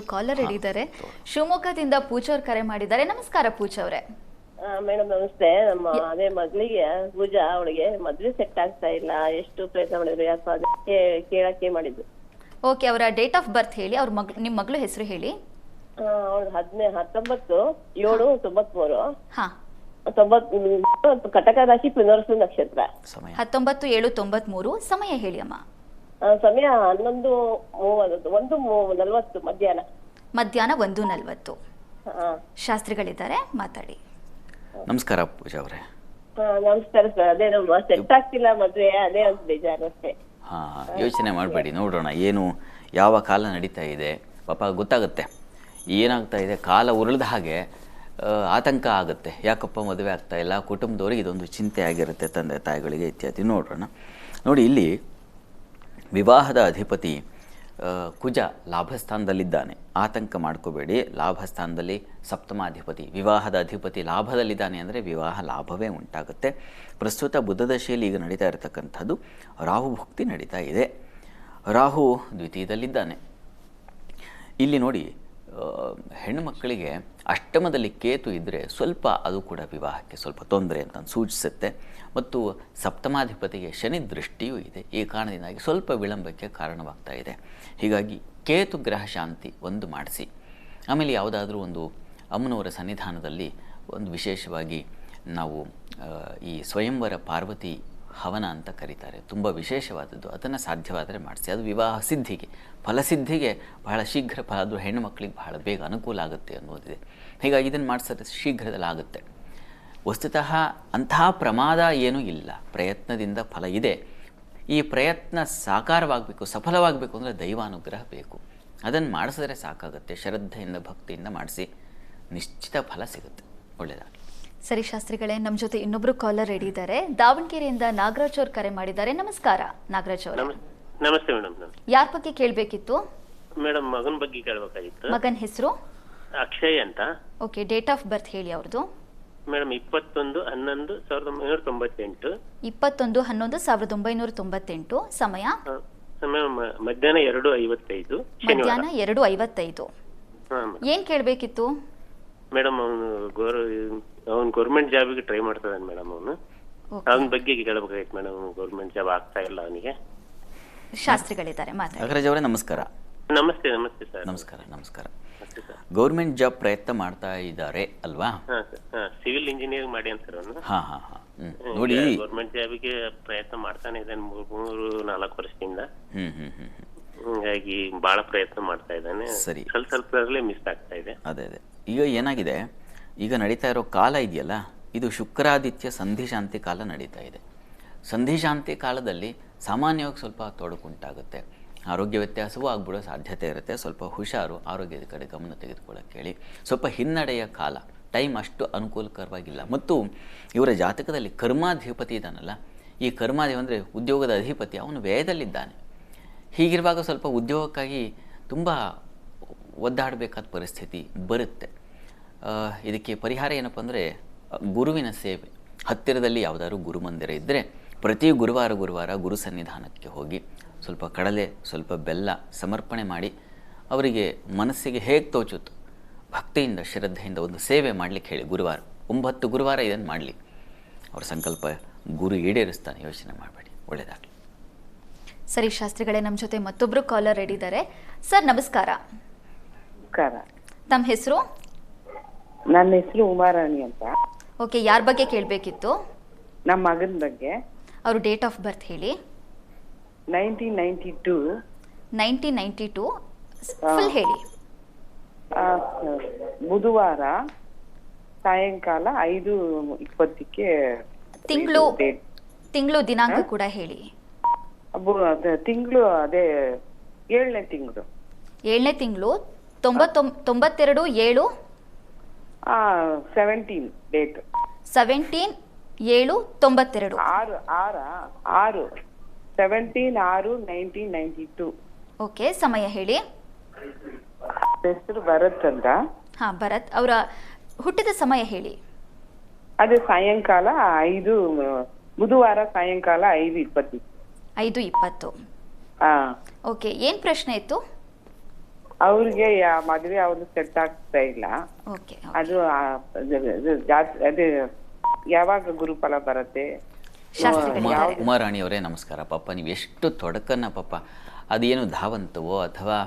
Collar ಹಿಡಿದ್ದಾರೆ ಶಿವಮೊಗ್ಗದಿಂದ ಪೂಜಾ ಅವ್ರ ಕರೆ ಮಾಡಿದ್ದಾರೆ. ನಮಸ್ಕಾರ ಪೂಜಾ ಅವರೇ. ಮೇಡಮ್ ನಮಸ್ತೆ. ನಮ್ಮ ಅದೇ ಮಗಳಿಗೆ ಪೂಜಾ ಅವಳಿಗೆ ಮದ್ವೆ ಸೆಟ್ ಆಗ್ತಾ ಇಲ್ಲ. ಎಷ್ಟು ಪ್ರಯತ್ನ ಮಾಡಿದ್ರು ಯಾಕೆ ಅದಕ್ಕೆ ಕೇಳಕ್ಕೆ ಮಾಡಿದ್ದು. ಓಕೆ ಅವರ ಡೇಟ್ ಆಫ್ ಬರ್ತ್ ಹೇಳಿ. ಅವ್ರ ಮಗ್ ನಿಮ್ಮ ಮಗಳು ಹೆಸರು ಹೇಳಿ. ಅವಳು ಹದಿನೈ ಹತ್ತೊಂಬತ್ತು ಏಳು ತೊಂಬತ್ಮೂರು. ಹಾ. ತೊಂಬತ್ ಕಟಕ ರಾಶಿ ಪುನರ್ಸು ನಕ್ಷತ್ರ. ಹತ್ತೊಂಬತ್ತು ಏಳು ತೊಂಬತ್ಮೂರು. ಸಮಯ ಹೇಳಿ ಅಮ್ಮ. ಸಮಯ ಹನ್ನೊಂದು ಮೂವತ್ತು ಒಂದು ನಲ್ವತ್ತು ಮಧ್ಯಾಹ್ನ. ಮಧ್ಯಾಹ್ನ ಒಂದು ನಲ್ವತ್ತು. ಹಾ ಶಾಸ್ತ್ರಿಗಳಿದ್ದಾರೆ ಮಾತಾಡಿ. ನಮಸ್ಕಾರ ಪೂಜಾ ಅವರೇ. ನಮಸ್ಕಾರ ಸರ್ ಅದೇ ನಮ್ಮ ಸೆಟ್ ಆಗ್ತಿಲ್ಲ ಮದ್ವೆ ಅದೇ ಒಂದು ಬೇಜಾರು ಅಷ್ಟೇ. ಹಾಂ ಹಾಂ ಯೋಚನೆ ಮಾಡಬೇಡಿ ನೋಡೋಣ ಏನು ಯಾವ ಕಾಲ ನಡೀತಾ ಇದೆ. ಪಾಪ ಗೊತ್ತಾಗುತ್ತೆ. ಏನಾಗ್ತಾ ಇದೆ ಕಾಲ ಉರುಳಿದ ಹಾಗೆ ಆತಂಕ ಆಗುತ್ತೆ. ಯಾಕಪ್ಪ ಮದುವೆ ಆಗ್ತಾ ಇಲ್ಲ? ಕುಟುಂಬದವ್ರಿಗೆ ಇದೊಂದು ಚಿಂತೆ ಆಗಿರುತ್ತೆ ತಂದೆ ತಾಯಿಗಳಿಗೆ ಇತ್ಯಾದಿ. ನೋಡೋಣ. ನೋಡಿ ಇಲ್ಲಿ ವಿವಾಹದ ಅಧಿಪತಿ ಕುಜ ಲಾಭಸ್ಥಾನದಲ್ಲಿದ್ದಾನೆ. ಆತಂಕ ಮಾಡ್ಕೋಬೇಡಿ. ಲಾಭಸ್ಥಾನದಲ್ಲಿ ಸಪ್ತಮಾಧಿಪತಿ, ವಿವಾಹದ ಅಧಿಪತಿ ಲಾಭದಲ್ಲಿದ್ದಾನೆ ಅಂದರೆ ವಿವಾಹ ಲಾಭವೇ ಉಂಟಾಗುತ್ತೆ. ಪ್ರಸ್ತುತ ಬುಧದಶೆಯಲ್ಲಿ ಈಗ ನಡೀತಾ ಇರತಕ್ಕಂಥದ್ದು ರಾಹು ಭಕ್ತಿ ನಡೀತಾ ಇದೆ. ರಾಹು ದ್ವಿತೀಯದಲ್ಲಿದ್ದಾನೆ. ಇಲ್ಲಿ ನೋಡಿ ಹೆಣ್ಣು ಮಕ್ಕಳಿಗೆ ಅಷ್ಟಮದಲ್ಲಿ ಕೇತು ಇದ್ದರೆ ಸ್ವಲ್ಪ ಅದು ಕೂಡ ವಿವಾಹಕ್ಕೆ ಸ್ವಲ್ಪ ತೊಂದರೆ ಅಂತ ಸೂಚಿಸುತ್ತೆ. ಮತ್ತು ಸಪ್ತಮಾಧಿಪತಿಗೆ ಶನಿ ದೃಷ್ಟಿಯೂ ಇದೆ. ಈ ಕಾರಣದಿಂದಾಗಿ ಸ್ವಲ್ಪ ವಿಳಂಬಕ್ಕೆ ಕಾರಣವಾಗ್ತಾ ಇದೆ. ಹೀಗಾಗಿ ಕೇತು ಗ್ರಹ ಶಾಂತಿ ಒಂದು ಮಾಡಿಸಿ. ಆಮೇಲೆ ಯಾವುದಾದ್ರೂ ಒಂದು ಅಮ್ಮನವರ ಸನ್ನಿಧಾನದಲ್ಲಿ ಒಂದು ವಿಶೇಷವಾಗಿ ನಾವು ಈ ಸ್ವಯಂವರ ಪಾರ್ವತಿ ಹವನ ಅಂತ ಕರೀತಾರೆ. ತುಂಬ ವಿಶೇಷವಾದದ್ದು. ಅದನ್ನು ಸಾಧ್ಯವಾದರೆ ಮಾಡಿಸಿ. ಅದು ವಿವಾಹ ಸಿದ್ಧಿಗೆ ಫಲಸಿದ್ಧಿಗೆ ಬಹಳ ಶೀಘ್ರ ಫಲ. ಅದು ಹೆಣ್ಣು ಮಕ್ಕಳಿಗೆ ಬಹಳ ಬೇಗ ಅನುಕೂಲ ಆಗುತ್ತೆ ಅನ್ನೋದಿದೆ ಹೀಗಾಗಿ ಇದನ್ನು ಮಾಡಿಸೋದು ಶೀಘ್ರದಲ್ಲಿ ಆಗುತ್ತೆ ವಸ್ತುತಃ ಅಂತಹ ಪ್ರಮಾದ ಏನೂ ಇಲ್ಲ. ಪ್ರಯತ್ನದಿಂದ ಫಲ ಇದೆ. ಈ ಪ್ರಯತ್ನ ಸಾಕಾರವಾಗಬೇಕು, ಸಫಲವಾಗಬೇಕು ಅಂದರೆ ದೈವಾನುಗ್ರಹ ಬೇಕು. ಅದನ್ನು ಮಾಡಿಸಿದ್ರೆ ಸಾಕಾಗುತ್ತೆ. ಶ್ರದ್ಧೆಯಿಂದ, ಭಕ್ತಿಯಿಂದ ಮಾಡಿಸಿ ನಿಶ್ಚಿತ ಫಲ ಸಿಗುತ್ತೆ. ಒಳ್ಳೆಯದಾಗಲಿ. ಸರಿ ಶಾಸ್ತ್ರಿಗಳೇ ನಮ್ಮ ಜೊತೆ ಇನ್ನೊಬ್ರು ಕಾಲರ್ ರೆಡಿ ಇದ್ದಾರೆ ದಾವಣಗೆರೆಯಿಂದ ನಾಗರಾಜ್ ಅವ್ರು ಕರೆ ಮಾಡಿದ್ದಾರೆ. ನಮಸ್ಕಾರ ನಾಗರಾಜ್ ಅವರು. ನಮಸ್- ನಮಸ್ತೆ ಮೇಡಮ್ ಯಾರ ಬಗ್ಗೆ ಕೇಳಬೇಕಿತ್ತು? ಮೇಡಮ್ ಮಗನ ಬಗ್ಗೆ ಕೇಳಬೇಕಾಗಿತ್ತು. ಮಗನ ಹೆಸರು? ಅಕ್ಷಯ್ ಅಂತ. ಓಕೆ ಡೇಟ್ ಆಫ್ ಬರ್ತ್ ಹೇಳಿ ಅವ್ರದ್ದು ಮೇಡಮ್ ಇಪ್ಪತ್ತೊಂದು ಹನ್ನೊಂದು ಸಾವಿರದ ಒಂಬೈನೂರ ತೊಂಬತ್ತೆಂಟು. ಇಪ್ಪತ್ತೊಂದು ಹನ್ನೊಂದು ಸಾವಿರದ ಒಂಬೈನೂರ ತೊಂಬತ್ತೆಂಟು. ಸಮಯ? ಮಧ್ಯಾಹ್ನ ಎರಡು ಐವತ್ತೈದು ಮಧ್ಯಾಹ್ನ ಎರಡು ಐವತ್ತೈದು. ಏನ್ ಕೇಳಬೇಕಿತ್ತು? ಮೇಡಮ್ ಅವನು ಗೋರ್ ಅವ್ನು ಗೌರ್ಮೆಂಟ್ ಜಾಬಿಗೆ ಟ್ರೈ ಮಾಡ್ತಿದ್ದಾನೆ ಮೇಡಮ್ ಅವನು. ಅವನ ಬಗ್ಗೆ ಕೇಳಬೇಕಾಗಿತ್ತು ಮೇಡಮ್ ಗೌರ್ಮೆಂಟ್ ಜಾಬ್ ಆಗ್ತಾ ಇಲ್ಲ ಅವನಿಗೆ. ಶಾಸ್ತ್ರಿಗಳಿದ್ದಾರೆ ಮಾತಾಡಿ. ನಾಗರಾಜ್ ಅವರೇ ನಮಸ್ಕಾರ. ನಮಸ್ತೆ ನಮಸ್ತೆ ಸರ್ ನಮಸ್ಕಾರ ನಮಸ್ಕಾರ. ಗೌರ್ಮೆಂಟ್ ಜಾಬ್ ಪ್ರಯತ್ನ ಮಾಡ್ತಾ ಇದ್ದಾರೆ ಅಲ್ವಾ? ಹಾ ಸಿವಿಲ್ ಇಂಜಿನಿಯರಿಂಗ್ ಮಾಡಿ ಅಂತಾರೆ ಅವನು. ಹಾ ಹಾ ಹಾ. ನೋಡಿ. ಗೌರ್ಮೆಂಟ್ ಜಾಬಿಗೆ ಪ್ರಯತ್ನ ಮಾಡ್ತಾನೆ ಇದ್ದಾನೆ ಮೂರ್ ಮೂರು ನಾಲ್ಕು ವರ್ಷದಿಂದ. ಹ್ಮ್ ಹ್ಮ್ ಹ್ಮ್ ಹಿಂಗಾಗಿ ಬಹಳ ಪ್ರಯತ್ನ ಮಾಡ್ತಾ ಇದ್ದಾನೆ. ಸರಿ. ಸ್ವಲ್ಪ ಸ್ವಲ್ಪ ಮಿಸ್ ಆಗ್ತಾ ಇದೆ. ಅದೇ ಅದೇ. ಈಗ ಏನಾಗಿದೆ? ಈಗ ನಡೀತಾ ಇರೋ ಕಾಲ ಇದೆಯಲ್ಲ, ಇದು ಶುಕ್ರಾದಿತ್ಯ ಸಂಧಿಶಾಂತಿ ಕಾಲ ನಡೀತಾ ಇದೆ. ಸಂಧಿಶಾಂತಿ ಕಾಲದಲ್ಲಿ ಸಾಮಾನ್ಯವಾಗಿ ಸ್ವಲ್ಪ ತೊಡಕುಂಟಾಗುತ್ತೆ ಆರೋಗ್ಯ ವ್ಯತ್ಯಾಸವೂ ಆಗ್ಬಿಡೋ ಸಾಧ್ಯತೆ ಇರುತ್ತೆ. ಸ್ವಲ್ಪ ಹುಷಾರು ಆರೋಗ್ಯದ ಕಡೆ ಗಮನ ತೆಗೆದುಕೊಳ್ಳೋಕ್ಕೆ ಹೇಳಿ. ಸ್ವಲ್ಪ ಹಿನ್ನಡೆಯ ಕಾಲ, ಟೈಮ್ ಅಷ್ಟು ಅನುಕೂಲಕರವಾಗಿಲ್ಲ. ಮತ್ತು ಇವರ ಜಾತಕದಲ್ಲಿ ಕರ್ಮಾಧಿಪತಿ ಇದ್ದಾನಲ್ಲ, ಈ ಕರ್ಮಾಧಿ ಅಂದರೆ ಉದ್ಯೋಗದ ಅಧಿಪತಿ, ಅವನು ವ್ಯಯದಲ್ಲಿದ್ದಾನೆ. ಹೀಗಿರುವಾಗ ಸ್ವಲ್ಪ ಉದ್ಯೋಗಕ್ಕಾಗಿ ತುಂಬ ಒದ್ದಾಡಬೇಕಾದ ಪರಿಸ್ಥಿತಿ ಬರುತ್ತೆ. ಇದಕ್ಕೆ ಪರಿಹಾರ ಏನಪ್ಪ ಅಂದರೆ ಗುರುವಿನ ಸೇವೆ. ಹತ್ತಿರದಲ್ಲಿ ಯಾವುದಾದ್ರು ಗುರುಮಂದಿರ ಇದ್ದರೆ ಪ್ರತಿ ಗುರುವಾರ ಗುರುವಾರ ಗುರು ಸನ್ನಿಧಾನಕ್ಕೆ ಹೋಗಿ ಸ್ವಲ್ಪ ಕಡಲೆ ಸ್ವಲ್ಪ ಬೆಲ್ಲ ಸಮರ್ಪಣೆ ಮಾಡಿ ಅವರಿಗೆ ಮನಸ್ಸಿಗೆ ಹೇಗೆ ತೋಚುತ್ತೋ ಭಕ್ತಿಯಿಂದ ಶ್ರದ್ಧೆಯಿಂದ ಒಂದು ಸೇವೆ ಮಾಡಲಿಕ್ಕೆ ಹೇಳಿ ಗುರುವಾರ. ಒಂಬತ್ತು ಗುರುವಾರ ಇದನ್ನು ಮಾಡಲಿ. ಅವ್ರ ಸಂಕಲ್ಪ ಗುರು ಈಡೇರಿಸ್ತಾನೆ ಯೋಚನೆ ಮಾಡಬೇಡಿ. ಒಳ್ಳೆಯದಾಗಲಿ ಸರಿ ಶಾಸ್ತ್ರಿಗಳೇ ನಮ್ಮ ಜೊತೆ ಮತ್ತೊಬ್ಬರು ಕಾಲರ್ ರೆಡಿ ಇದ್ದಾರೆ ಸರ್ ನಮಸ್ಕಾರ. ನಮಸ್ಕಾರ. ತಮ್ಮ ಹೆಸರು? ನನ್ನ ಹೆಸರು ಉಮಾರಾಣಿ ಅಂತ. ಓಕೆ ಯಾರ ಬಗ್ಗೆ ಕೇಳಬೇಕಿತ್ತು? ನಮ್ಮ ಮಗನ ಬಗ್ಗೆ. ಅವರು ಡೇಟ್ ಆಫ್ ಬರ್ತ್ ಹೇಳಿ. Nineteen ninety two nineteen ninety two full ಹೇಳಿ ಬುಧವಾರ ಸಾಯಂಕಾಲ ಐದು ಇಪ್ಪತ್ತಕ್ಕೆ ತಿಂಗಳು. ತಿಂಗಳು ದಿನಾಂಕ ಕೂಡ ಹೇಳಿ. ತಿಂಗಳು ಅದೇ ಏಳನೇ ತಿಂಗಳು. ಏಳನೇ ತಿಂಗಳು ತೊಂಬತ್ತೊಂ ತೊಂಬತ್ತೆರಡು ಏಳು ಸೆವೆಂಟೀನ್ ಡೇಟ್ ಸೆವೆಂಟೀನ್ ಏಳು ತೊಂಬತ್ತೆರಡು. ಆರು ಆರ ಆರು. ಸೆವೆಂಟೀನ್ ಆರು ನೈನ್ಟೀನ್ ನೈನ್ಟಿ ಟು ಓಕೆ ಸಮಯ ಹೇಳಿ. ಹೆಸರು ಭರತ್ ಅಂತ. ಹಾ ಭರತ್ ಅವರ ಹುಟ್ಟಿದ ಸಮಯ ಹೇಳಿ. ಅದೇ ಸಾಯಂಕಾಲ ಐದು ಬುಧವಾರ ಸಾಯಂಕಾಲ ಐದು ಇಪ್ಪತ್ತು. ಐದು ಇಪ್ಪತ್ತು. ಓಕೆ ಏನ್ ಪ್ರಶ್ನೆ ಇತ್ತು? ಅವ್ರಿಗೆ ಯಾ- ಮದ್ವೆ ಅವ್ರು ಸೆಟ್ ಆಗ್ತಾ ಇಲ್ಲ. ಓಕೆ ಅದು ಆ, ಅದು- ಅದು ಜಾಸ್ತಿ ಅದು ಯಾವಾಗ ಗುರುಫಲ ಬರುತ್ತೆ? ಉಮಾರಾಣಿ ಅವರೇ ಉಮಾರಾಣಿಯವರೇ ನಮಸ್ಕಾರ. ಪಾಪ ನೀವು ಎಷ್ಟು ತೊಡಕನ್ನ ಪಾಪ ಅದೇನು ಧಾವಂತವೋ ಅಥವಾ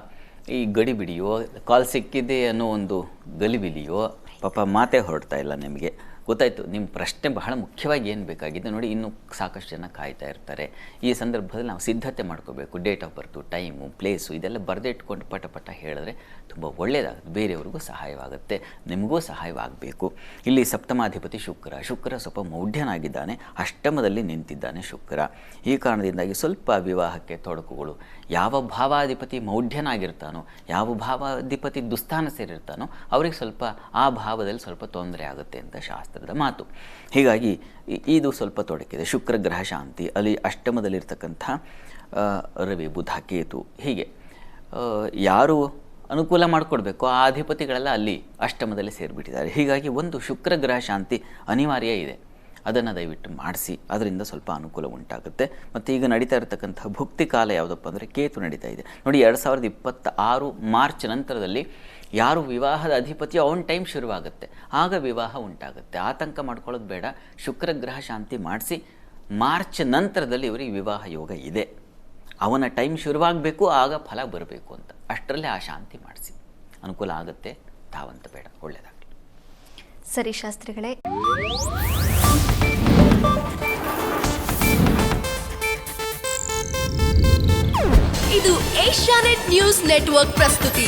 ಈ ಗಡಿಬಿಡಿಯೋ ಕಾಲ್ ಸಿಕ್ಕಿದೆ ಅನ್ನೋ ಒಂದು ಗಲಿಬಿಲಿಯೋ ಪಾಪ ಮಾತೇ ಹೊರಡ್ತಾ ಇಲ್ಲ ನಿಮಗೆ. ಗೊತ್ತಾಯಿತು ನಿಮ್ಮ ಪ್ರಶ್ನೆ ಬಹಳ ಮುಖ್ಯವಾಗಿ ಏನು ಬೇಕಾಗಿದೆ ನೋಡಿ, ಇನ್ನೂ ಸಾಕಷ್ಟು ಜನ ಕಾಯ್ತಾ ಇರ್ತಾರೆ. ಈ ಸಂದರ್ಭದಲ್ಲಿ ನಾವು ಸಿದ್ಧತೆ ಮಾಡ್ಕೋಬೇಕು. Date of birth time place ಇದೆಲ್ಲ ಬರೆದೇ ಇಟ್ಕೊಂಡು ಪಟ ಪಟ ಹೇಳಿದ್ರೆ ತುಂಬ ಒಳ್ಳೆಯದಾಗುತ್ತೆ ಬೇರೆಯವ್ರಿಗೂ ಸಹಾಯವಾಗುತ್ತೆ. ನಿಮಗೂ ಸಹಾಯವಾಗಬೇಕು. ಇಲ್ಲಿ ಸಪ್ತಮಾಧಿಪತಿ ಶುಕ್ರ. ಶುಕ್ರ ಸ್ವಲ್ಪ ಮೌಢ್ಯನಾಗಿದ್ದಾನೆ. ಅಷ್ಟಮದಲ್ಲಿ ನಿಂತಿದ್ದಾನೆ ಶುಕ್ರ. ಈ ಕಾರಣದಿಂದಾಗಿ ಸ್ವಲ್ಪ ವಿವಾಹಕ್ಕೆ ತೊಡಕುಗಳು. ಯಾವ ಭಾವಾಧಿಪತಿ ಮೌಢ್ಯನಾಗಿರ್ತಾನೋ, ಯಾವ ಭಾವಾಧಿಪತಿ ದುಸ್ಥಾನ ಸೇರಿರ್ತಾನೋ, ಅವ್ರಿಗೆ ಸ್ವಲ್ಪ ಆ ಭಾವದಲ್ಲಿ ಸ್ವಲ್ಪ ತೊಂದರೆ ಆಗುತ್ತೆ ಅಂತ ಶಾಸ್ತ್ರದ ಮಾತು. ಹೀಗಾಗಿ ಇದು ಸ್ವಲ್ಪ ತೊಡಕಿದೆ. ಶುಕ್ರ ಗ್ರಹ ಶಾಂತಿ, ಅಲ್ಲಿ ಅಷ್ಟಮದಲ್ಲಿರ್ತಕ್ಕಂಥ ರವಿ, ಬುಧ, ಕೇತು, ಹೀಗೆ. ಯಾರು ಅನುಕೂಲ ಮಾಡಿಕೊಡ್ಬೇಕು ಆ ಅಧಿಪತಿಗಳೆಲ್ಲ ಅಲ್ಲಿ ಅಷ್ಟಮದಲ್ಲಿ ಸೇರಿಬಿಟ್ಟಿದ್ದಾರೆ. ಹೀಗಾಗಿ ಒಂದು ಶುಕ್ರ ಗ್ರಹ ಶಾಂತಿ ಅನಿವಾರ್ಯ ಇದೆ. ಅದನ್ನು ದಯವಿಟ್ಟು ಮಾಡಿಸಿ. ಅದರಿಂದ ಸ್ವಲ್ಪ ಅನುಕೂಲ ಉಂಟಾಗುತ್ತೆ. ಮತ್ತು ಈಗ ನಡೀತಾ ಇರತಕ್ಕಂಥ ಭುಕ್ತಿ ಕಾಲ ಯಾವುದಪ್ಪ ಅಂದರೆ ಕೇತು ನಡೀತಾ ಇದೆ. ನೋಡಿ, ಎರಡು ಸಾವಿರದ ಇಪ್ಪತ್ತ ಆರು ಮಾರ್ಚ್ ನಂತರದಲ್ಲಿ ಯಾರು ವಿವಾಹದ ಅಧಿಪತಿ ಅವನ ಟೈಮ್ ಶುರುವಾಗುತ್ತೆ. ಆಗ ವಿವಾಹ ಉಂಟಾಗುತ್ತೆ. ಆತಂಕ ಮಾಡ್ಕೊಳ್ಳೋದು ಬೇಡ. ಶುಕ್ರ ಗ್ರಹ ಶಾಂತಿ ಮಾಡಿಸಿ ಮಾರ್ಚ್ ನಂತರದಲ್ಲಿ ಇವರಿಗೆ ವಿವಾಹ ಯೋಗ ಇದೆ. ಅವನ ಟೈಮ್ ಶುರುವಾಗಬೇಕು ಆಗ ಫಲ ಬರಬೇಕು ಅಂತ. ಅಷ್ಟರಲ್ಲೇ ಆ ಶಾಂತಿ ಮಾಡಿಸಿ. ಅನುಕೂಲ ಆಗುತ್ತೆ. ತಾವಂತ ಬೇಡ. ಒಳ್ಳೆಯದಾಗಲಿ ಸರಿ ಶಾಸ್ತ್ರಿಗಳೇ. ಇದು ಏಷ್ಯಾನೆಟ್ ನ್ಯೂಸ್ ನೆಟ್ವರ್ಕ್ ಪ್ರಸ್ತುತಿ.